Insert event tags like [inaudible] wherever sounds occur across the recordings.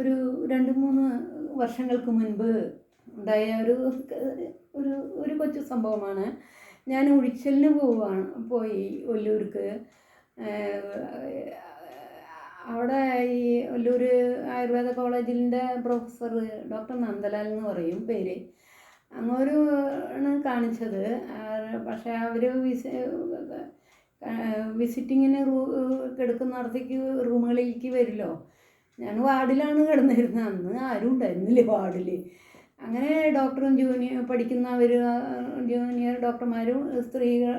ഒരു രണ്ട് മൂന്ന് വർഷങ്ങൾക്ക് മുൻപ് ഉണ്ടായ ഒരു ഒരു ഒരു കൊച്ചു സംഭവമാണ്. ഞാൻ ഉഴിച്ചലിന് പോവാണ് പോയി ഒല്ലൂർക്ക് അവിടെ ഈ ഒല്ലൂർ ആയുർവേദ കോളേജിന്റെ പ്രൊഫസർ ഡോക്ടർ നന്ദലാൽ എന്ന് പറയും പേര്. അങ്ങൊരു ആണ് കാണിച്ചത് പക്ഷേ അവർ വിസി വിസിറ്റിങ്ങിന് റൂ കിടക്കുന്നിടത്തേക്ക് റൂമുകളിലേക്ക് വരില്ലോ. ഞാൻ വാർഡിലാണ് കിടന്നിരുന്നത്. അന്ന് ആരും ഉണ്ടായിരുന്നില്ല വാർഡിൽ അങ്ങനെ ഡോക്ടറും ജൂനിയർ പഠിക്കുന്നവർ ജൂനിയർ ഡോക്ടർമാരും സ്ത്രീകൾ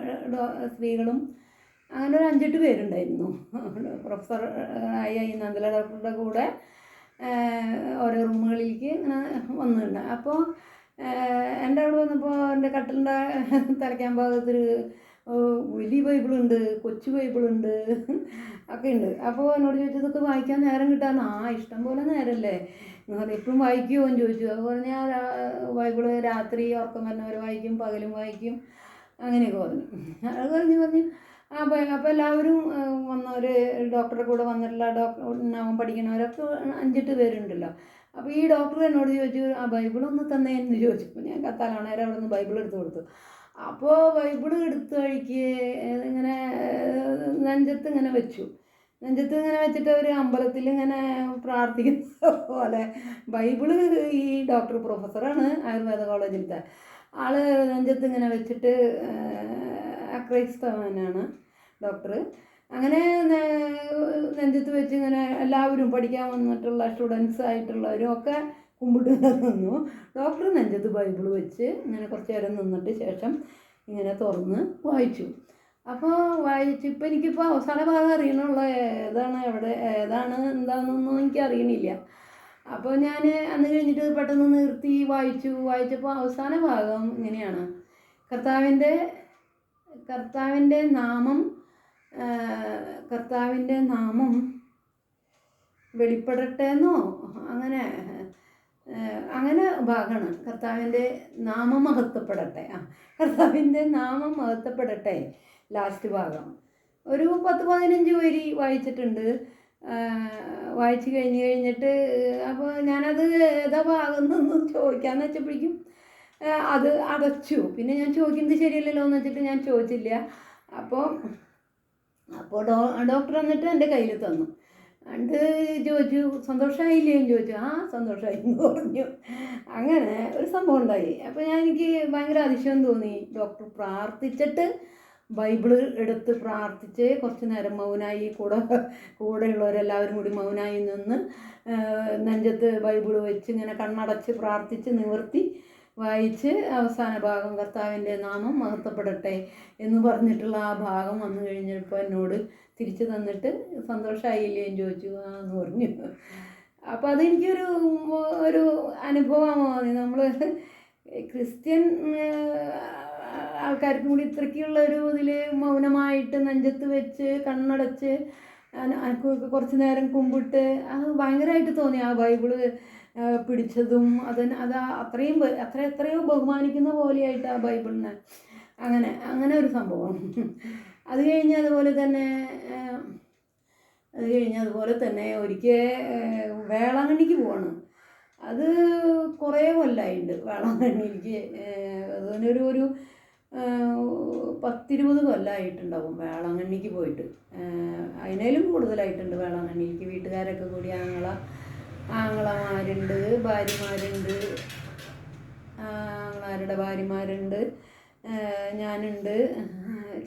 സ്ത്രീകളും അങ്ങനെ ഒരു അഞ്ചെട്ട് പേരുണ്ടായിരുന്നു. പ്രൊഫസർ ആയ ഈ നന്ദല ഡോക്ടറുടെ കൂടെ ഓരോ റൂമുകളിലേക്ക് ഇങ്ങനെ വന്നിട്ടുണ്ട്. അപ്പോൾ എന്റെ അവിടെ വന്നപ്പോൾ എന്റെ കട്ടിലിന്റെ തലയ്ക്കാൻ ഭാഗത്തൊരു വലിയ ബൈബിളുണ്ട് കൊച്ചു ബൈബിളുണ്ട്. ഒക്കെ ഉണ്ട്. അപ്പോൾ എന്നോട് ചോദിച്ചു ഇതൊക്കെ വായിക്കാൻ നേരം കിട്ടാന്ന് ആ ഇഷ്ടം പോലെ നേരമല്ലേ എന്ന് പറഞ്ഞു എപ്പോഴും വായിക്കുമോ എന്ന് ചോദിച്ചു. അപ്പോൾ ഞാൻ ബൈബിൾ രാത്രി ഉറക്കം വരുന്നവർ വായിക്കും പകലും വായിക്കും. അങ്ങനെയൊക്കെ പറഞ്ഞു. അത് പറഞ്ഞ് പറഞ്ഞ് അപ്പോൾ അപ്പോൾ എല്ലാവരും വന്നവർ ഡോക്ടറെ കൂടെ വന്നിട്ടുള്ള ഡോക്ടർ നവൻ പഠിക്കുന്നവരൊക്കെ അഞ്ചെട്ട് പേരുണ്ടല്ലോ. അപ്പോൾ ഈ ഡോക്ടർ എന്നോട് ചോദിച്ചു ആ ബൈബിൾ ഒന്ന് തന്നെ എന്ന് ചോദിച്ചു ഞാൻ കത്താലാണേരം അവിടെ നിന്ന് ബൈബിൾ എടുത്ത് കൊടുത്തു. അപ്പോൾ ബൈബിൾ എടുത്ത് വഴിക്ക് ഇങ്ങനെ നെഞ്ചത്ത് ഇങ്ങനെ വെച്ചു. നെഞ്ചത്ത് ഇങ്ങനെ വെച്ചിട്ട് ഒരു അമ്പലത്തിൽ ഇങ്ങനെ പ്രാർത്ഥിക്കുന്ന [laughs] പോലെ. ബൈബിൾ ഈ ഡോക്ടർ പ്രൊഫസറാണ് ആയുർവേദ കോളേജിലത്തെ. ആൾ നെഞ്ചത്ത് ഇങ്ങനെ വെച്ചിട്ട് അക്രൈസ്തവനാണ് ഡോക്ടർ അങ്ങനെ നെഞ്ചത്ത് വെച്ച് ഇങ്ങനെ എല്ലാവരും പഠിക്കാൻ വന്നിട്ടുള്ള സ്റ്റുഡൻസ് ആയിട്ടുള്ളവരും ഒക്കെ കുമ്പിട്ട് നിന്നു ഡോക്ടർ നെഞ്ചത്ത് ബൈബിൾ വെച്ച് ഇങ്ങനെ കുറച്ച് നേരം നിന്നിട്ട് ശേഷം ഇങ്ങനെ തുറന്ന് വായിച്ചു. അപ്പോൾ വായിച്ചു ഇപ്പം എനിക്കിപ്പോൾ അവസാന ഭാഗം അറിയണുള്ള ഏതാണ് എവിടെ ഏതാണ് എന്താണെന്നൊന്നും എനിക്ക് അറിയണില്ല അപ്പോൾ ഞാൻ അന്ന് കഴിഞ്ഞിട്ട് പെട്ടെന്ന് നിർത്തി വായിച്ചു. വായിച്ചപ്പോൾ അവസാന ഭാഗം ഇങ്ങനെയാണ്. കർത്താവിന്റെ കർത്താവിന്റെ നാമം കർത്താവിന്റെ നാമം വെളിപ്പെടട്ടെ എന്നോ? അങ്ങനെ അങ്ങനെ ഭാഗമാണ്. കർത്താവിന്റെ നാമം മഹത്വപ്പെടട്ടെ. ആ കർത്താവിന്റെ നാമം മഹത്വപ്പെടട്ടെ. ലാസ്റ്റ് ഭാഗം. ഒരു പത്ത് പതിനഞ്ച് വരി വായിച്ചിട്ടുണ്ട്. വായിച്ചു കഴിഞ്ഞ് കഴിഞ്ഞിട്ട് അപ്പോൾ ഞാനത് ഏതാ ഭാഗം എന്നൊന്നും ചോദിക്കാന്ന് വെച്ചപ്പോഴേക്കും അത് അടച്ചു. പിന്നെ ഞാൻ ചോദിക്കുന്നത് ശരിയല്ലല്ലോ എന്ന് വെച്ചിട്ട് ഞാൻ ചോദിച്ചില്ല. അപ്പോൾ അപ്പോൾ ഡോ ഡോക്ടർ വന്നിട്ട് എന്റെ കയ്യിൽ തന്നു. എന്നിട്ട് ചോദിച്ചു സന്തോഷമായില്ലേ എന്ന് ചോദിച്ചു. ആ സന്തോഷമായി എന്ന് പറഞ്ഞു. അങ്ങനെ ഒരു സംഭവം ഉണ്ടായി. അപ്പോൾ ഞാൻ എനിക്ക് ഭയങ്കര അതിശയം തോന്നി. ഡോക്ടർ പ്രാർത്ഥിച്ചിട്ട് ബൈബിൾ എടുത്ത് പ്രാർത്ഥിച്ച് കുറച്ച് നേരം മൗനായി കൂടെ കൂടെയുള്ളവരെല്ലാവരും കൂടി മൗനായി നിന്ന് നെഞ്ചത്ത് ബൈബിൾ വെച്ച് ഇങ്ങനെ കണ്ണടച്ച് പ്രാർത്ഥിച്ച് നിവർത്തി വായിച്ച് അവസാന ഭാഗം കർത്താവിന്റെ നാമം മഹത്വപ്പെടട്ടെ എന്ന് പറഞ്ഞിട്ടുള്ള ആ ഭാഗം വന്നു കഴിഞ്ഞപ്പോൾ എന്നോട് തിരിച്ചു തന്നിട്ട് സന്തോഷമായില്ലേ എന്ന് ചോദിച്ചു. എന്ന് പറഞ്ഞു. അപ്പോൾ അതെനിക്കൊരു ഒരു അനുഭവമാണ് നമ്മൾ ക്രിസ്ത്യൻ ആൾക്കാർക്കും കൂടി ഇത്രയ്ക്കുള്ള ഒരു ഇതിൽ മൗനമായിട്ട് നെഞ്ചത്ത് വെച്ച് കണ്ണടച്ച് കുറച്ച് നേരം കുമ്പിട്ട് അത് ഭയങ്കരമായിട്ട് തോന്നി ആ ബൈബിൾ. പിടിച്ചതും അതിന് അത് അത്രയും അത്ര എത്രയോ ബഹുമാനിക്കുന്ന പോലെയായിട്ട് ആ ബൈബിളിനെ അങ്ങനെ അങ്ങനെ ഒരു സംഭവം. അത് കഴിഞ്ഞ് അതുപോലെ തന്നെ അത് കഴിഞ്ഞ് അതുപോലെ തന്നെ ഒരിക്കൽ വേളാങ്കണ്ണിക്ക് പോവാണ്. അത് കുറേ കൊല്ലമായിട്ടുണ്ട് വേളാങ്കണ്ണിക്ക്. അതിനൊരു ഒരു പത്തിരുപത് കൊല്ലമായിട്ടുണ്ടാവും വേളാങ്കണ്ണിക്ക് പോയിട്ട്. അതിനേലും കൂടുതലായിട്ടുണ്ട് വേളാങ്കണ്ണിക്ക് വീട്ടുകാരൊക്കെ കൂടി ആങ്ങള ആങ്ങളമാരുണ്ട് ഭാര്യമാരുണ്ട്. ആങ്ങളാരുടെ ഭാര്യമാരുണ്ട്. ഞാനുണ്ട്.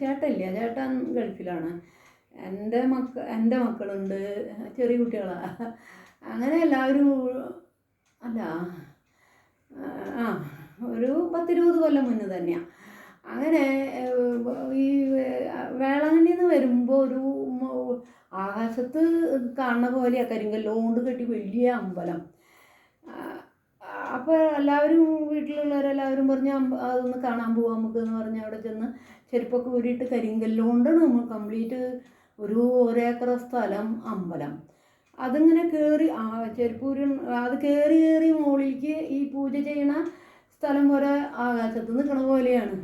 ചേട്ടല്ല ചേട്ടൻ ഗൾഫിലാണ്. എന്റെ മക്ക എന്റെ മക്കളുണ്ട്. ചെറിയ കുട്ടികളാണ് അങ്ങനെ എല്ലാവരും അല്ല ആ ഒരു പത്തിരുപത് കൊല്ലം മുന്നേ തന്നെയാണ് അങ്ങനെ ഈ വേളാങ്കണ്ണിന്ന് വരുമ്പോൾ ഒരു ആകാശത്ത് കാണുന്ന പോലെയാണ് കരിങ്കല്ലോണ്ട് കെട്ടി വലിയ അമ്പലം. അപ്പോൾ എല്ലാവരും വീട്ടിലുള്ളവരെല്ലാവരും പറഞ്ഞ് അമ്പ- അതൊന്ന് കാണാൻ പോവാം നമുക്ക് എന്ന് പറഞ്ഞ് അവിടെ ചെന്ന് ചെരുപ്പൊക്കെ ഊരിയിട്ട് കരിങ്കല്ലുകൊണ്ടാണ് നമ്മൾ കംപ്ലീറ്റ് ഒരു ഒരേക്കർ സ്ഥലം അമ്പലം. അതിങ്ങനെ കയറി ആ ചെരുപ്പൂരി അത് കയറി കയറി മുകളിലേക്ക് ഈ പൂജ ചെയ്യണ സ്ഥലം പോലെ ആകാശത്ത് നിൽക്കണ പോലെയാണ്.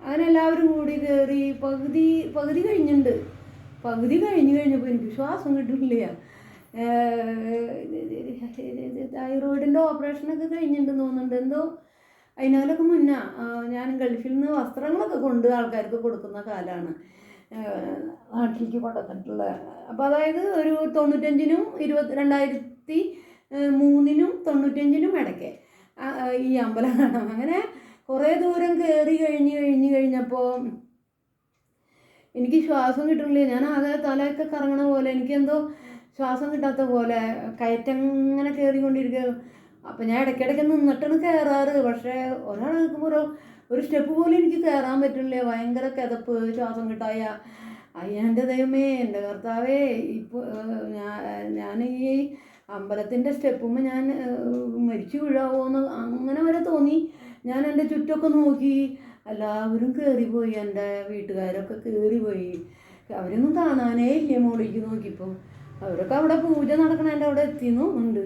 അങ്ങനെ എല്ലാവരും കൂടി കയറി പകുതി പകുതി കഴിഞ്ഞിട്ടുണ്ട് പകുതി കഴിഞ്ഞു കഴിഞ്ഞപ്പോൾ എനിക്ക് ശ്വാസം കിട്ടുന്നില്ല തൈറോയിഡിന്റെ ഓപ്പറേഷനൊക്കെ കഴിഞ്ഞിട്ടുണ്ടെന്ന് തോന്നുന്നുണ്ട്. എന്തോ അതിനാലൊക്കെ മുന്നാ ഞാൻ ഗൾഫിൽ നിന്ന് വസ്ത്രങ്ങളൊക്കെ കൊണ്ട് ആൾക്കാർക്ക് കൊടുക്കുന്ന കാലമാണ് നാട്ടിലേക്ക് കൊണ്ടുവന്നിട്ടുള്ള. അപ്പോൾ അതായത് ഒരു തൊണ്ണൂറ്റഞ്ചിനും ഇരുപത്തി രണ്ടായിരത്തി മൂന്നിനും തൊണ്ണൂറ്റഞ്ചിനും ഇടയ്ക്ക് ഈ അമ്പലം കാണാം. അങ്ങനെ കുറേ ദൂരം കയറി കഴിഞ്ഞ് കഴിഞ്ഞ് കഴിഞ്ഞപ്പോൾ എനിക്ക് ശ്വാസം കിട്ടുന്നില്ല ഞാൻ ആകെ തലയൊക്കെ കറങ്ങണ പോലെ എനിക്കെന്തോ ശ്വാസം കിട്ടാത്ത പോലെ കയറ്റങ്ങനെ കയറിക്കൊണ്ടിരിക്കുക അപ്പം ഞാൻ ഇടയ്ക്കിടയ്ക്ക് നിന്നിട്ടാണ് കയറാറ് പക്ഷേ ഒരാൾ നിൽക്കുമ്പോൾ ഒരു സ്റ്റെപ്പ് പോലും എനിക്ക് കയറാൻ പറ്റില്ല ഭയങ്കര കിതപ്പ് ശ്വാസം കിട്ടായ. അയ്യ എന്റെ ദൈവമേ എന്റെ കർത്താവേ ഇപ്പോൾ ഞാൻ ഞാൻ ഈ അമ്പലത്തിന്റെ സ്റ്റെപ്പുമ്പോൾ ഞാൻ മരിച്ചു വീഴാവോ എന്ന് അങ്ങനെ വരെ തോന്നി. ഞാൻ എന്റെ ചുറ്റൊക്കെ നോക്കി. എല്ലാവരും കയറിപ്പോയി എന്റെ വീട്ടുകാരൊക്കെ കയറിപ്പോയി അവരൊന്നും കാണാനേ ഇല്ല. മോളിലേക്ക് നോക്കിയപ്പോൾ അവരൊക്കെ അവിടെ പൂജ നടക്കണതിന്റെ അവിടെ എത്തിയെന്നും ഉണ്ട്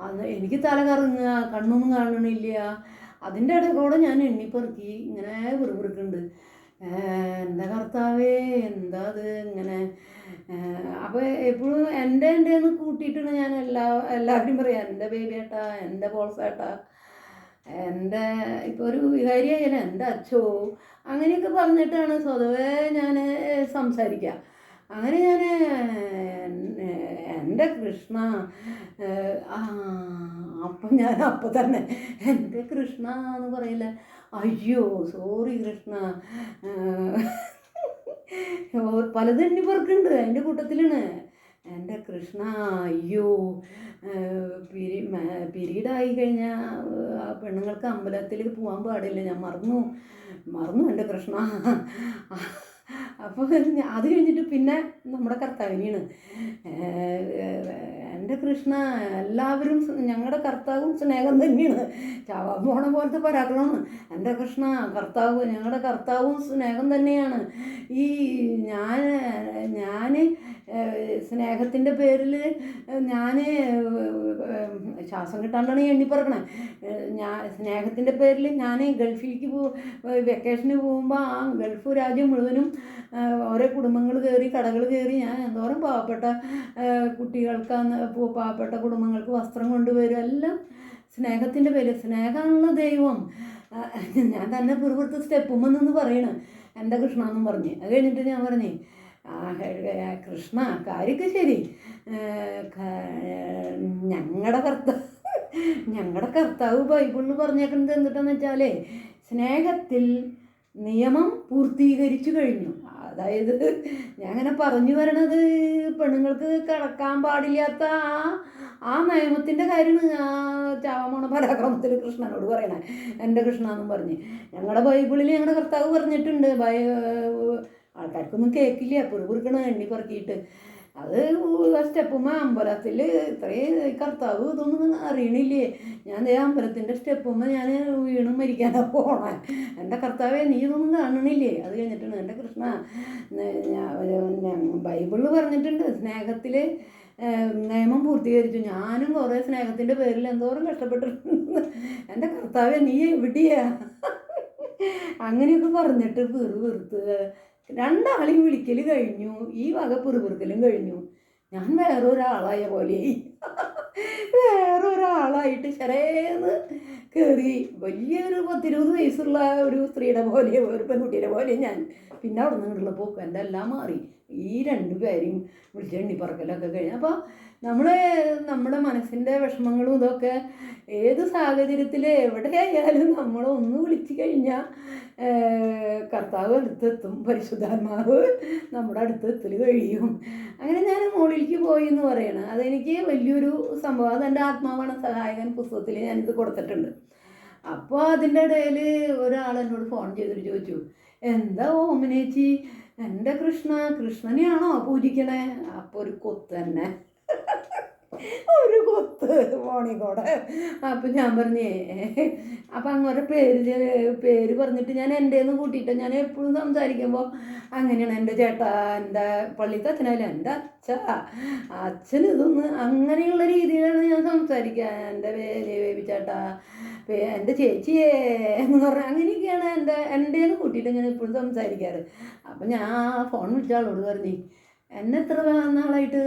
അന്ന് എനിക്ക് തല കറങ്ങുക കണ്ണൊന്നും കാണണില്ല. അതിന്റെ ഇടയിൽ ഞാൻ എണ്ണിപ്പെറുക്കി ഇങ്ങനെ വെറുപിറുക്കുന്നുണ്ട് എന്റെ കർത്താവേ എന്താ അത് ഇങ്ങനെ? അപ്പോൾ എപ്പോഴും എന്റെ എന്റെ എന്ന് കൂട്ടിയിട്ടാണ് ഞാൻ എല്ലാ എല്ലാവരും പറയാം എന്റെ ബേബി ഏട്ടാ എന്റെ ബോൾസേട്ടാ എന്റെ ഇപ്പോൾ ഒരു വികാരിയായാലും എന്താ അച്ഛോ? അങ്ങനെയൊക്കെ പറഞ്ഞിട്ടാണ് സ്വതവേ ഞാൻ സംസാരിക്കുക അങ്ങനെ ഞാൻ എന്റെ കൃഷ്ണ അപ്പം ഞാൻ അപ്പം തന്നെ എന്റെ കൃഷ്ണ എന്ന് പറയില്ല. അയ്യോ സോറി കൃഷ്ണ. പലതും എണ്ണി പറക്കുന്നുണ്ട് എന്റെ കൂട്ടത്തിലാണ്. എന്റെ കൃഷ്ണ അയ്യോ പിരി പിരീഡായി കഴിഞ്ഞാൽ പെണ്ണുങ്ങൾക്ക് അമ്പലത്തിൽ പോകാൻ പാടില്ല. ഞാൻ മറന്നു. മറന്നു എന്റെ കൃഷ്ണ. അപ്പോൾ അത് കഴിഞ്ഞിട്ട് പിന്നെ നമ്മുടെ കർത്താവിനെയാണ്. എന്റെ കൃഷ്ണ എല്ലാവരും ഞങ്ങളുടെ കർത്താവും സ്നേഹം തന്നെയാണ്. ചാവാൻ പോണ പോലത്തെ പരാക്രമമാണ്. എന്റെ കൃഷ്ണ കർത്താവ് ഞങ്ങളുടെ കർത്താവും സ്നേഹം തന്നെയാണ്. ഈ ഞാൻ ഞാൻ സ്നേഹത്തിന്റെ പേരിൽ ഞാൻ ശ്വാസം കിട്ടാണ്ടാണ് എണ്ണി പറക്കണേ. ഞാൻ സ്നേഹത്തിന്റെ പേരിൽ ഞാൻ ഗൾഫിലേക്ക് പോ വെക്കേഷന് പോകുമ്പോൾ ആ ഗൾഫ് രാജ്യം മുഴുവനും ഓരോ കുടുംബങ്ങൾ കയറി കടകൾ കയറി ഞാൻ എന്തോരം പാവപ്പെട്ട കുട്ടികൾക്കാന്ന് പാവപ്പെട്ട കുടുംബങ്ങൾക്ക് വസ്ത്രം കൊണ്ടുവരും. എല്ലാം സ്നേഹത്തിന്റെ പേര് സ്നേഹമാണല്ലോ ദൈവം. ഞാൻ തന്നെ പുറപ്പെടുത്ത സ്റ്റെപ്പുമെന്നു പറയണ്. എന്റെ കൃഷ്ണ എന്നും പറഞ്ഞ്. അത് കഴിഞ്ഞിട്ട് ഞാൻ പറഞ്ഞേ ആ, കൃഷ്ണ കാര്യമൊക്കെ ശരി. ഞങ്ങളുടെ കർത്താവ് ഞങ്ങളുടെ കർത്താവ് ബൈബിളിൽ പറഞ്ഞേക്കുന്നത് എന്തിട്ടാന്ന് വെച്ചാലേ സ്നേഹത്തിൽ നിയമം പൂർത്തീകരിച്ചു കഴിഞ്ഞു. അതായത് ഞാൻ അങ്ങനെ പറഞ്ഞു വരണത് പെണ്ണുങ്ങൾക്ക് കിടക്കാൻ പാടില്ലാത്ത ആ ആ നിയമത്തിന്റെ കാര്യമാണ് ആ ചാവമോണ പരാക്രമത്തിൽ കൃഷ്ണനോട് പറയണേ. എന്റെ കൃഷ്ണ എന്നും പറഞ്ഞ്. ഞങ്ങളുടെ ബൈബിളിൽ ഞങ്ങളുടെ കർത്താവ് പറഞ്ഞിട്ടുണ്ട് ബൈ ആൾക്കാർക്കൊന്നും കേൾക്കില്ല പുറകുറുക്കണ എണ്ണി പറക്കിയിട്ട്. അത് സ്റ്റെപ്പുമ്മ അമ്പലത്തിൽ ഇത്രയും കർത്താവ് ഇതൊന്നും അറിയണില്ലേ? ഞാൻ ദേ അമ്പലത്തിന്റെ സ്റ്റെപ്പുമ്മ ഞാൻ വീണ് മരിക്കാനാ പോണേ. എന്റെ കർത്താവെ നീ ഇതൊന്നും കാണണില്ലേ? അത് കഴിഞ്ഞിട്ടാണ് എന്റെ കൃഷ്ണ ബൈബിളിൽ പറഞ്ഞിട്ടുണ്ട് സ്നേഹത്തിൽ നിയമം പൂർത്തീകരിച്ചു. ഞാനും കുറേ സ്നേഹത്തിന്റെ പേരിൽ എന്തോരം കഷ്ടപ്പെട്ടിട്ടുണ്ട്. എന്റെ കർത്താവെ നീ എവിടെയാ? അങ്ങനെയൊക്കെ പറഞ്ഞിട്ട് വെറു വെറുത്ത് രണ്ടാളെയും വിളിക്കൽ കഴിഞ്ഞു ഈ വക പിറുപിറുക്കലും കഴിഞ്ഞു. ഞാൻ വേറൊരാളായ പോലെ. വേറൊരാളായിട്ട് ചെറേന്ന് കയറി വലിയൊരു പത്തിരുപത് വയസ്സുള്ള ഒരു സ്ത്രീയുടെ പോലെ ഒരു പെൺകുട്ടിയുടെ പോലെ ഞാൻ. പിന്നെ അവിടെ നിന്നുള്ള പോക്ക് എന്റെ എല്ലാം മാറി. ഈ രണ്ടു പേരെയും വിളിച്ച് എണ്ണിപ്പറക്കലൊക്കെ കഴിഞ്ഞു. അപ്പോൾ നമ്മൾ നമ്മുടെ മനസ്സിന്റെ വിഷമങ്ങളും ഇതൊക്കെ ഏത് സാഹചര്യത്തിൽ എവിടെയായാലും നമ്മളൊന്ന് വിളിച്ചു കഴിഞ്ഞാൽ കർത്താവ് അടുത്തെത്തും പരിശുദ്ധാത്മാവ് നമ്മുടെ അടുത്തെത്തൽ കഴിയും. അങ്ങനെ ഞാൻ മുകളിലേക്ക് പോയി എന്ന് പറയണം. അതെനിക്ക് വലിയൊരു സംഭവം അതെന്റെ ആത്മാവാണ് സഹായകൻ പുസ്തകത്തിൽ ഞാനിത് കൊടുത്തിട്ടുണ്ട്. അപ്പോൾ അതിന്റെ ഇടയിൽ ഒരാൾ എന്നോട് ഫോൺ ചെയ്തിട്ട് ചോദിച്ചു എന്താ ഓമിനേച്ചി? എന്റെ കൃഷ്ണ കൃഷ്ണനെയാണോ പൂജിക്കണേ? അപ്പോൾ ഒരു കൊത്ത് തന്നെ ഒരു കൊത്ത് ഫോണിക്കൂടെ അപ്പം ഞാൻ പറഞ്ഞേ അപ്പം അങ്ങനെ പേര് പേര് പറഞ്ഞിട്ട് ഞാൻ എന്റെ നിന്ന് കൂട്ടിയിട്ട് ഞാൻ എപ്പോഴും സംസാരിക്കുമ്പോൾ അങ്ങനെയാണ് എന്റെ ചേട്ടാ എന്റെ പള്ളിക്ക് അച്ഛനല്ല എന്റെ അച്ഛ അച്ഛൻ ഇതൊന്ന് അങ്ങനെയുള്ള രീതിയിലാണ് ഞാൻ സംസാരിക്കുക എന്റെ പേര് ബേബി ചേട്ടാ എന്റെ ചേച്ചിയേ എന്ന് പറഞ്ഞാൽ അങ്ങനെയൊക്കെയാണ് എന്റെ എന്റെ കൂട്ടിയിട്ട് ഞാൻ എപ്പോഴും സംസാരിക്കാറ്. അപ്പം ഞാൻ ഫോൺ വിളിച്ചാളോട് പറഞ്ഞു എന്നെ എത്ര നാളായിട്ട്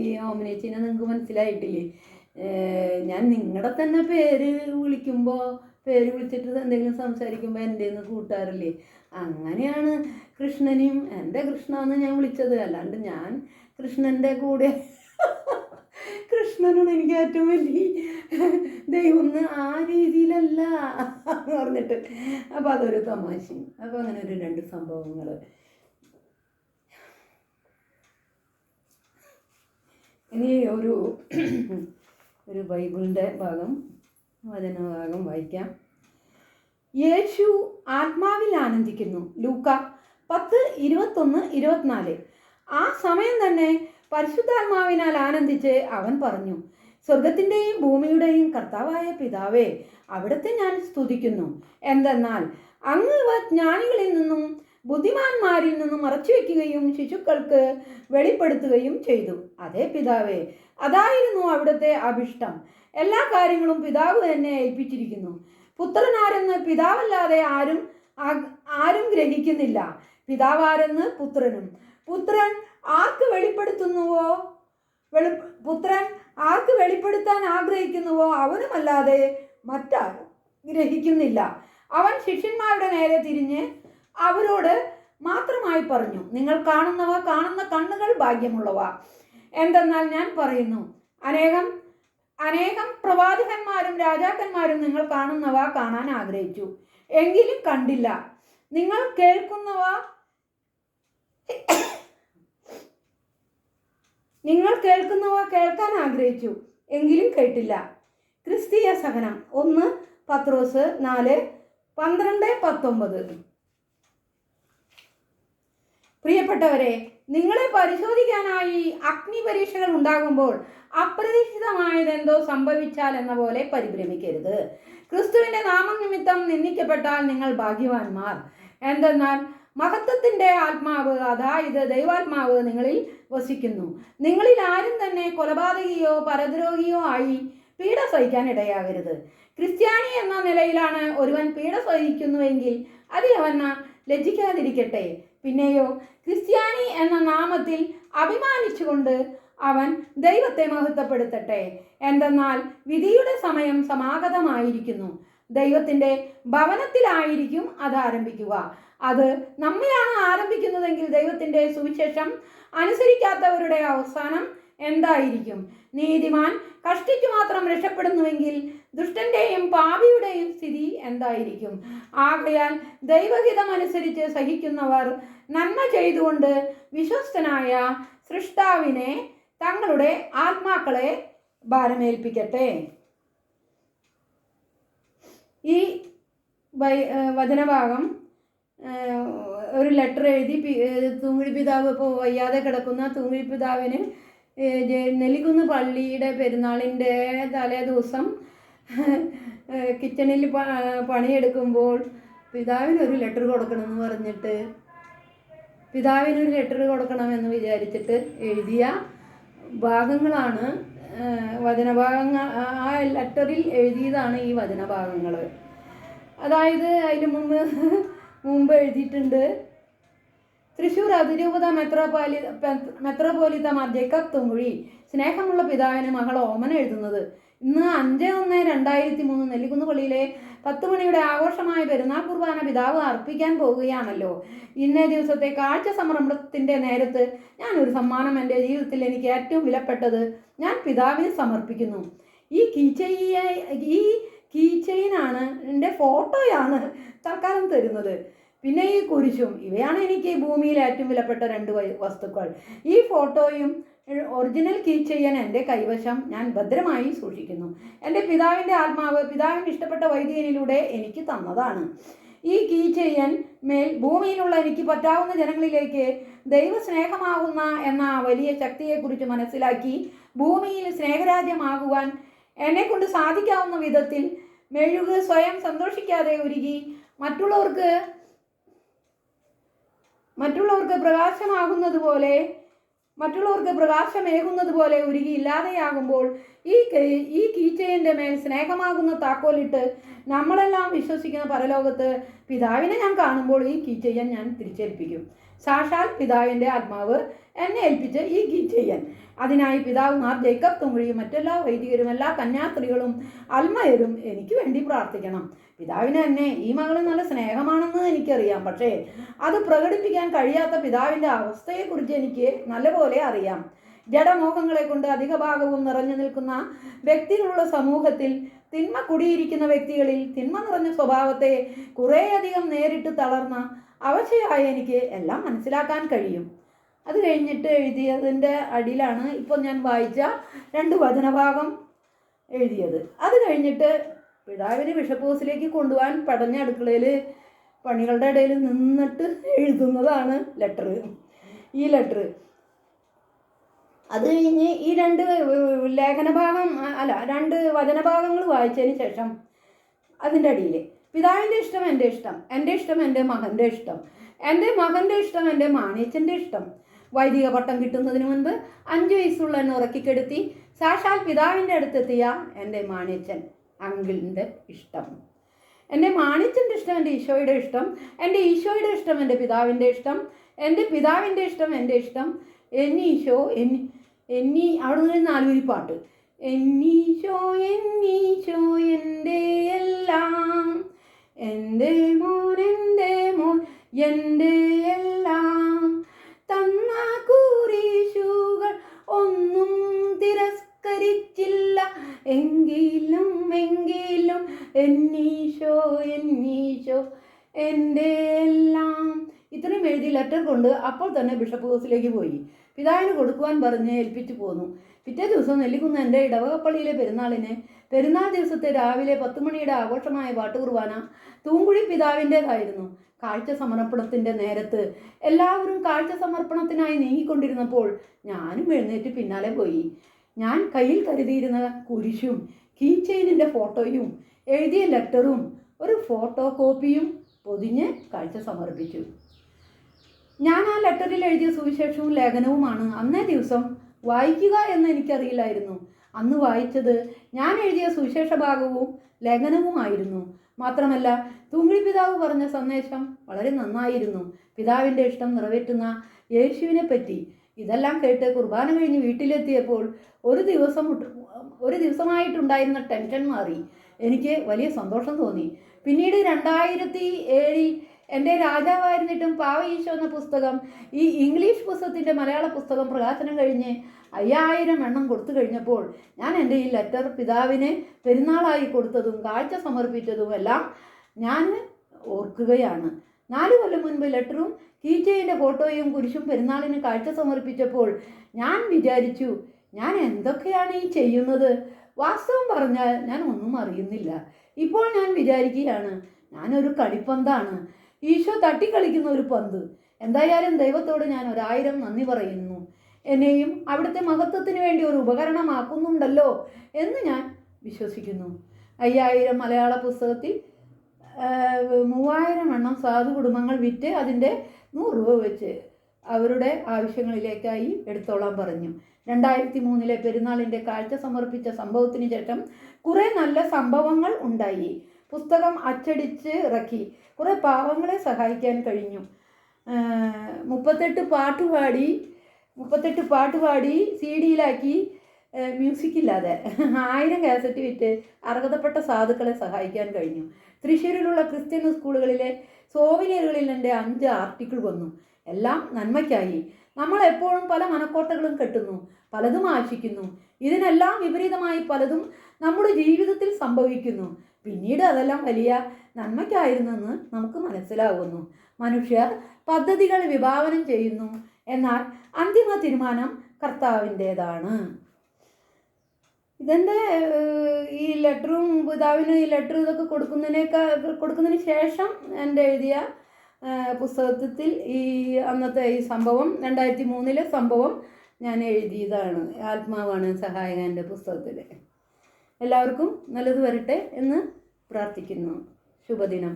ഈ ഓമനേച്ചിനെ നിങ്ങൾക്ക് മനസ്സിലായിട്ടില്ലേ? ഞാൻ നിങ്ങളുടെ തന്നെ പേര് വിളിക്കുമ്പോൾ പേര് വിളിച്ചിട്ട് എന്തെങ്കിലും സംസാരിക്കുമ്പോൾ എന്റെ നിന്ന് കൂട്ടാറില്ലേ? അങ്ങനെയാണ് കൃഷ്ണനെയും എന്റെ കൃഷ്ണ എന്ന് ഞാൻ വിളിച്ചത്. അല്ലാണ്ട് ഞാൻ കൃഷ്ണന്റെ കൂടെ [laughs] കൃഷ്ണനാണ് എനിക്ക് ഏറ്റവും വലിയ [laughs] ദൈവം ആ രീതിയിലല്ല എന്ന് പറഞ്ഞിട്ട്. അപ്പോൾ അതൊരു തമാശയും. അപ്പോൾ അങ്ങനെ ഒരു രണ്ട് സംഭവങ്ങൾ ഇനി ഒരു [clears throat] ഒരു ബൈബിളിന്റെ ഭാഗം വചനഭാഗം വായിക്കാം. യേശു ആത്മാവിൽ ആനന്ദിക്കുന്നു. ലൂക്ക പത്ത് ഇരുപത്തൊന്ന് ഇരുപത്തിനാല്. ആ സമയം തന്നെ പരിശുദ്ധാത്മാവിനാൽ ആനന്ദിച്ച് അവൻ പറഞ്ഞു സ്വർഗത്തിന്റെയും ഭൂമിയുടെയും കർത്താവായ പിതാവേ അവിടുത്തെ ഞാൻ സ്തുതിക്കുന്നു. എന്തെന്നാൽ അങ്ങ് ഇവ ജ്ഞാനികളിൽ നിന്നും ബുദ്ധിമാന്മാരിൽ നിന്നും മറച്ചു വെക്കുകയും ശിശുക്കൾക്ക് വെളിപ്പെടുത്തുകയും ചെയ്തു. അതേ പിതാവേ അതായിരുന്നു അവിടുത്തെ അഭിഷ്ടം. എല്ലാ കാര്യങ്ങളും പിതാവ് തന്നെ ഏൽപ്പിച്ചിരിക്കുന്നു. പുത്രനാരെന്ന് പിതാവല്ലാതെ ആരും ആരും ഗ്രഹിക്കുന്നില്ല. പിതാവാരെന്ന് പുത്രനും. പുത്രൻ ആർക്ക് വെളിപ്പെടുത്തുന്നുവോ? വെളി പുത്രൻ ആർക്ക് വെളിപ്പെടുത്താൻ ആഗ്രഹിക്കുന്നുവോ? അവനുമല്ലാതെ മറ്റാരും ഗ്രഹിക്കുന്നില്ല. അവൻ ശിഷ്യന്മാരുടെ നേരെ തിരിഞ്ഞ് അവരോട് മാത്രമായി പറഞ്ഞു നിങ്ങൾ കാണുന്നവ കാണുന്ന കണ്ണുകൾ ഭാഗ്യമുള്ളവ. എന്തെന്നാൽ ഞാൻ പറയുന്നു അനേകം അനേകം പ്രവാചകന്മാരും രാജാക്കന്മാരും നിങ്ങൾ കാണുന്നവ കാണാൻ ആഗ്രഹിച്ചു എങ്കിലും കണ്ടില്ല. നിങ്ങൾ കേൾക്കുന്നവ നിങ്ങൾ കേൾക്കുന്നവ കേൾക്കാൻ ആഗ്രഹിച്ചു എങ്കിലും കേട്ടില്ല. ക്രിസ്തീയ സഹനം ഒന്ന് പത്രോസ് നാല് പന്ത്രണ്ട് പത്തൊമ്പത്. പ്രിയപ്പെട്ടവരെ നിങ്ങളെ പരിശോധിക്കാനായി അഗ്നി പരീക്ഷകൾ ഉണ്ടാകുമ്പോൾ അപ്രതീക്ഷിതമായതെന്തോ സംഭവിച്ചാൽ എന്ന പോലെ പരിഭ്രമിക്കരുത്. ക്രിസ്തുവിന്റെ നാമനിമിത്തം നിന്ദിക്കപ്പെട്ടാൽ നിങ്ങൾ ഭാഗ്യവാന്മാർ. എന്തെന്നാൽ മഹത്വത്തിന്റെ ആത്മാവ് അതായത് ദൈവാത്മാവ് നിങ്ങളിൽ വസിക്കുന്നു. നിങ്ങളിൽ ആരും തന്നെ കൊലപാതകിയോ പരദ്രോഹിയോ ആയി പീഡ സഹിക്കാൻ ഇടയാകരുത്. ക്രിസ്ത്യാനി എന്ന നിലയിലാണ് ഒരുവൻ പീഡ സഹിക്കുന്നുവെങ്കിൽ അതിൽ അവൻ ലജ്ജിക്കാതിരിക്കട്ടെ. പിന്നെയോ? ക്രിസ്ത്യാനി എന്ന നാമത്തിൽ അഭിമാനിച്ചുകൊണ്ട് അവൻ ദൈവത്തെ മഹത്വപ്പെടുത്തട്ടെ. എന്തെന്നാൽ വിധിയുടെ സമയം സമാഗതമായിരിക്കുന്നു. ദൈവത്തിന്റെ ഭവനത്തിലായിരിക്കും അത് ആരംഭിക്കുക. അത് നമ്മയാണ് ആരംഭിക്കുന്നതെങ്കിൽ ദൈവത്തിന്റെ സുവിശേഷം അനുസരിക്കാത്തവരുടെ അവസാനം എന്തായിരിക്കും? നീതിമാൻ കഷ്ടിച്ചു മാത്രം രക്ഷപ്പെടുന്നുവെങ്കിൽ ദുഷ്ടന്റെയും പാപിയുടെയും സ്ഥിതി എന്തായിരിക്കും? ആകയാൽ ദൈവഹിതമനുസരിച്ച് സഹിക്കുന്നവർ നന്മ ചെയ്തുകൊണ്ട് വിശ്വസ്തനായ സൃഷ്ടാവിനെ തങ്ങളുടെ ആത്മാക്കളെ ഭാരമേൽപ്പിക്കട്ടെ. ഈ വചനഭാഗം ഒരു ലെറ്റർ എഴുതി തൂങ്ങിഴി പിതാവ് ഇപ്പോൾ വയ്യാതെ കിടക്കുന്ന തൂങ്ങിഴി പിതാവിന് നെല്ലിക്കുന്ന് പള്ളിയുടെ പെരുന്നാളിന്റെ തലേ ദിവസം കിച്ചണിൽ പണിയെടുക്കുമ്പോൾ പിതാവിന് ഒരു ലെറ്റർ കൊടുക്കണമെന്ന് പറഞ്ഞിട്ട് പിതാവിനൊരു ലെറ്റർ കൊടുക്കണമെന്ന് വിചാരിച്ചിട്ട് എഴുതിയ ഭാഗങ്ങളാണ് വചനഭാഗങ്ങൾ ആ- ലെറ്ററിൽ എഴുതിയതാണ് ഈ വചനഭാഗങ്ങൾ അതായത് അതിന് മുമ്പ് മുമ്പ് എഴുതിയിട്ടുണ്ട് തൃശ്ശൂർ അതിരൂപത മെത്രോപാലി മെത്രോപോലിത്ത മധ്യക്ക തുങ്കുഴി സ്നേഹമുള്ള പിതാവിന് മകൾ ഓമന എഴുതുന്നത്. ഇന്ന് അഞ്ച് ഒന്ന് രണ്ടായിരത്തി മൂന്ന് നെല്ലിക്കുന്ന് പള്ളിയിലെ പത്ത് മണിയുടെ ആഘോഷമായ പെരുന്നാൾ കുർബാന പിതാവ് അർപ്പിക്കാൻ പോവുകയാണല്ലോ. ഇന്നേ ദിവസത്തെ കാഴ്ച സംരംഭത്തിന്റെ നേരത്ത് ഞാൻ ഒരു സമ്മാനം എന്റെ ജീവിതത്തിൽ എനിക്ക് ഏറ്റവും വിലപ്പെട്ടത് ഞാൻ പിതാവിന് സമർപ്പിക്കുന്നു. ഈ കീച്ചയെ ഈ കീച്ചെയിനാണ് എന്റെ ഫോട്ടോയാണ് തൽക്കാലം തരുന്നത്. പിന്നെ ഈ കുരിശും ഇവയാണ് എനിക്ക് ഭൂമിയിൽ ഏറ്റവും വിലപ്പെട്ട രണ്ട് വസ്തുക്കൾ. ഈ ഫോട്ടോയും ഒറിജിനൽ കീ ചെയ്യാൻ എന്റെ കൈവശം ഞാൻ ഭദ്രമായി സൂക്ഷിക്കുന്നു. എന്റെ പിതാവിന്റെ ആത്മാവ് പിതാവിന് ഇഷ്ടപ്പെട്ട വൈദികനിലൂടെ എനിക്ക് തന്നതാണ്. ഈ കീ ചെയ്യാൻ മേൽ ഭൂമിയിലുള്ള എനിക്ക് പറ്റാവുന്ന ജനങ്ങളിലേക്ക് ദൈവസ്നേഹമാകുന്ന എന്ന വലിയ ശക്തിയെക്കുറിച്ച് മനസ്സിലാക്കി ഭൂമിയിൽ സ്നേഹരാജ്യമാകുവാൻ എന്നെക്കൊണ്ട് സാധിക്കാവുന്ന വിധത്തിൽ മെഴുക് സ്വയം സന്തോഷിക്കാതെ ഒരുകി മറ്റുള്ളവർക്ക് മറ്റുള്ളവർക്ക് പ്രകാശമാകുന്നത് പോലെ മറ്റുള്ളവർക്ക് പ്രകാശമേകുന്നത് പോലെ ഉരുകി ഇല്ലാതെയാകുമ്പോൾ ഈ ഈ കീച്ചയന്റെ മേൽ സ്നേഹമാകുന്ന താക്കോലിട്ട് നമ്മളെല്ലാം വിശ്വസിക്കുന്ന പരലോകത്ത് പിതാവിനെ ഞാൻ കാണുമ്പോൾ ഈ കീച്ചയ്യൻ ഞാൻ തിരിച്ചേൽപ്പിക്കും. സാക്ഷാൽ പിതാവിന്റെ ആത്മാവ് എന്നെ ഏൽപ്പിച്ച് ഈ കീച്ചയ്യൻ. ചെയ്യാൻ അതിനായി പിതാവുമാർ ജേക്കബ് തുമ്പഴിയും മറ്റെല്ലാ വൈദികരും എല്ലാ കന്യാസ്ത്രീകളും അൽമയരും എനിക്ക് വേണ്ടി പ്രാർത്ഥിക്കണം. പിതാവിന് എന്നെ ഈ മകൾ നല്ല സ്നേഹമാണെന്ന് എനിക്കറിയാം. പക്ഷേ അത് പ്രകടിപ്പിക്കാൻ കഴിയാത്ത പിതാവിന്റെ അവസ്ഥയെക്കുറിച്ച് എനിക്ക് നല്ലപോലെ അറിയാം. ജഡമോഹങ്ങളെ കൊണ്ട് അധിക ഭാഗവും നിറഞ്ഞു നിൽക്കുന്ന വ്യക്തികളുള്ള സമൂഹത്തിൽ തിന്മ കുടിയിരിക്കുന്ന വ്യക്തികളിൽ തിന്മ നിറഞ്ഞ സ്വഭാവത്തെ കുറേയധികം നേരിട്ട് തളർന്ന അവശയായ എനിക്ക് എല്ലാം മനസ്സിലാക്കാൻ കഴിയും. അത് കഴിഞ്ഞിട്ട് എഴുതിയതിന്റെ അടിയിലാണ് ഇപ്പോൾ ഞാൻ വായിച്ച രണ്ട് വചനഭാഗം എഴുതിയത്. അത് കഴിഞ്ഞിട്ട് പിതാവിന് ബിഷപ്പ് ഹൗസിലേക്ക് കൊണ്ടുപോകാൻ പടഞ്ഞ അടുക്കളയിൽ പണികളുടെ ഇടയിൽ നിന്നിട്ട് എഴുതുന്നതാണ് ലെറ്റർ ഈ ലെറ്റർ അത് കഴിഞ്ഞ് ഈ രണ്ട് ലേഖനഭാഗം അല്ല രണ്ട് വചനഭാഗങ്ങൾ വായിച്ചതിന് ശേഷം അതിന്റെ അടിയിൽ പിതാവിന്റെ ഇഷ്ടം എന്റെ ഇഷ്ടം എന്റെ ഇഷ്ടം എന്റെ മകന്റെ ഇഷ്ടം എന്റെ മകന്റെ ഇഷ്ടം എന്റെ മാനേച്ചന്റെ ഇഷ്ടം. വൈദിക പട്ടം കിട്ടുന്നതിന് മുൻപ് അഞ്ച് വയസ്സുള്ള എന്നെ ഉറക്കിക്കെടുത്തി സാക്ഷാൽ പിതാവിന്റെ അടുത്തെത്തിയ എന്റെ മാനേച്ചൻ അങ്കിളിന്റെ ഇഷ്ടം. എന്റെ മാണിച്ചന്റെ ഇഷ്ടം എന്റെ ഈശോയുടെ ഇഷ്ടം എന്റെ ഈശോയുടെ ഇഷ്ടം എന്റെ പിതാവിന്റെ ഇഷ്ടം എന്റെ പിതാവിന്റെ ഇഷ്ടം എന്റെ ഇഷ്ടം. എന്നീശോ എന്നി എന്നീ അവിടെ നിന്ന് നാലുവരി പാട്ട്. എന്നീശോ എന്നീശോ എന്റെ എല്ലാം എന്റെ മോൻ എന്റെ മോൻ എന്റെ എല്ലാം തന്ന കുരിശുകൾ ഒന്നും തിരസ്കരിച്ചില്ല എങ്കിലും എങ്കിലും എന്നീശോ എന്നീശോ എന്റെ എല്ലാം ഇത്രയും എഴുതി ലെറ്റർ കൊണ്ട് അപ്പോൾ തന്നെ ബിഷപ്പ് ഹൗസിലേക്ക് പോയി. പിതാവിന് കൊടുക്കുവാൻ പറഞ്ഞ് ഏൽപ്പിച്ചു പോന്നു. പിറ്റേ ദിവസം നെല്ലിക്കുന്ന് എന്റെ ഇടവകപ്പള്ളിയിലെ പെരുന്നാളിന് പെരുന്നാൾ ദിവസത്തെ രാവിലെ പത്ത് മണിയുടെ ആഘോഷമായ പാട്ടുകുർബാന തൂങ്കുഴി പിതാവിന്റേതായിരുന്നു. കാഴ്ച സമർപ്പണത്തിന്റെ നേരത്ത് എല്ലാവരും കാഴ്ച സമർപ്പണത്തിനായി നീങ്ങിക്കൊണ്ടിരുന്നപ്പോൾ ഞാനും എഴുന്നേറ്റ് പിന്നാലെ പോയി. ഞാൻ കയ്യിൽ കരുതിയിരുന്ന കുരിശും കീ ചെയിനിന്റെ ഫോട്ടോയും എഴുതിയ ലെറ്ററും ഒരു ഫോട്ടോ കോപ്പിയും പൊതിഞ്ഞ് കാഴ്ച സമർപ്പിച്ചു. ഞാൻ ആ ലെറ്ററിൽ എഴുതിയ സുവിശേഷവും ലേഖനവുമാണ്. അന്നേ ദിവസം വായിക്കുക എന്ന് എനിക്കറിയില്ലായിരുന്നു. അന്ന് വായിച്ചത് ഞാൻ എഴുതിയ സുവിശേഷ ഭാഗവും ലേഖനവുമായിരുന്നു മാത്രമല്ല തൂങ്ങി പിതാവ് പറഞ്ഞ സന്ദേശം വളരെ നന്നായിരുന്നു. പിതാവിന്റെ ഇഷ്ടം നിറവേറ്റുന്ന യേശുവിനെ പറ്റി ഇതെല്ലാം കേട്ട് കുർബാന കഴിഞ്ഞ് വീട്ടിലെത്തിയപ്പോൾ ഒരു ദിവസം ഒരു ദിവസമായിട്ടുണ്ടായിരുന്ന ടെൻഷൻ മാറി. എനിക്ക് വലിയ സന്തോഷം തോന്നി. പിന്നീട് രണ്ടായിരത്തി ഏഴിൽ എന്റെ രാജാവായിരുന്നിട്ടും പാവ ഈശോ എന്ന പുസ്തകം ഈ ഇംഗ്ലീഷ് പുസ്തകത്തിന്റെ മലയാള പുസ്തകം പ്രകാശനം കഴിഞ്ഞ് അയ്യായിരം എണ്ണം കൊടുത്തു കഴിഞ്ഞപ്പോൾ ഞാൻ എന്റെ ഈ ലെറ്റർ പിതാവിന് പെരുന്നാളായി കൊടുത്തതും കാഴ്ച സമർപ്പിച്ചതും എല്ലാം ഞാൻ ഓർക്കുകയാണ്. നാല് കൊല്ലം മുൻപ് ലെറ്ററും കീറ്റയുടെ ഫോട്ടോയും കുരിശും പെരുന്നാളിന് കാഴ്ച സമർപ്പിച്ചപ്പോൾ ഞാൻ വിചാരിച്ചു ഞാൻ എന്തൊക്കെയാണ് ഈ ചെയ്യുന്നത്? വാസ്തവം പറഞ്ഞാൽ ഞാൻ ഒന്നും അറിയുന്നില്ല. ഇപ്പോൾ ഞാൻ വിചാരിക്കുകയാണ് ഞാനൊരു കളിപ്പന്താണ് ഈശോ തട്ടിക്കളിക്കുന്ന ഒരു പന്ത്. എന്തായാലും ദൈവത്തോട് ഞാൻ ഒരായിരം നന്ദി പറയുന്നു. എന്നെയും അവിടുത്തെ മഹത്വത്തിന് വേണ്ടി ഒരു ഉപകരണമാക്കുന്നുണ്ടല്ലോ എന്ന് ഞാൻ വിശ്വസിക്കുന്നു. അയ്യായിരം മലയാള പുസ്തകത്തിൽ മൂവായിരം എണ്ണം സാധു കുടുംബങ്ങൾ വിറ്റ് അതിന്റെ നൂറ് രൂപ വെച്ച് അവരുടെ ആവശ്യങ്ങളിലേക്കായി എടുത്തോളാൻ പറഞ്ഞു. രണ്ടായിരത്തി മൂന്നിലെ പെരുന്നാളിന്റെ കാഴ്ച സമർപ്പിച്ച സംഭവത്തിന് ശേഷം കുറേ നല്ല സംഭവങ്ങൾ ഉണ്ടായി. പുസ്തകം അച്ചടിച്ച് ഇറക്കി. കുറേ പാവങ്ങളെ സഹായിക്കാൻ കഴിഞ്ഞു. മുപ്പത്തെട്ട് പാട്ട് പാടി മുപ്പത്തെട്ട് പാട്ടുപാടി സി ഡിയിലാക്കി മ്യൂസിക് ഇല്ലാതെ ആയിരം കാസറ്റ് വിറ്റ് അർഹതപ്പെട്ട സാധുക്കളെ സഹായിക്കാൻ കഴിഞ്ഞു. തൃശ്ശൂരിലുള്ള ക്രിസ്ത്യൻ സ്കൂളുകളിലെ സോവിനിയറുകളിൽ എന്റെ അഞ്ച് ആർട്ടിക്കിൾ വന്നു. എല്ലാം നന്മയ്ക്കായി. നമ്മൾ എപ്പോഴും പല മനക്കോട്ടകളും കെട്ടുന്നു പലതും ആശിക്കുന്നു. ഇതിനെല്ലാം വിപരീതമായി പലതും നമ്മുടെ ജീവിതത്തിൽ സംഭവിക്കുന്നു. പിന്നീട് അതെല്ലാം വലിയ നന്മയ്ക്കായിരുന്നെന്ന് നമുക്ക് മനസ്സിലാകുന്നു മനുഷ്യർ പദ്ധതികൾ വിഭാവനം ചെയ്യുന്നു എന്നാൽ അന്തിമ തീരുമാനം കർത്താവിന്റേതാണ്. ഇതെന്റെ ഈ ലെറ്ററും പിതാവിന് ഈ ലെറ്റർ ഇതൊക്കെ കൊടുക്കുന്നതിനേക്കാൾ കൊടുക്കുന്നതിന് ശേഷം എന്റെ എഴുതിയ പുസ്തകത്തിൽ ഈ അന്നത്തെ ഈ സംഭവം രണ്ടായിരത്തി മൂന്നിലെ സംഭവം ഞാൻ എഴുതിയതാണ്. ആത്മാവാണ് സഹായകന്റെ പുസ്തകത്തിൽ എല്ലാവർക്കും നല്ലത് വരട്ടെ എന്ന് പ്രാർത്ഥിക്കുന്നു. ശുഭദിനം.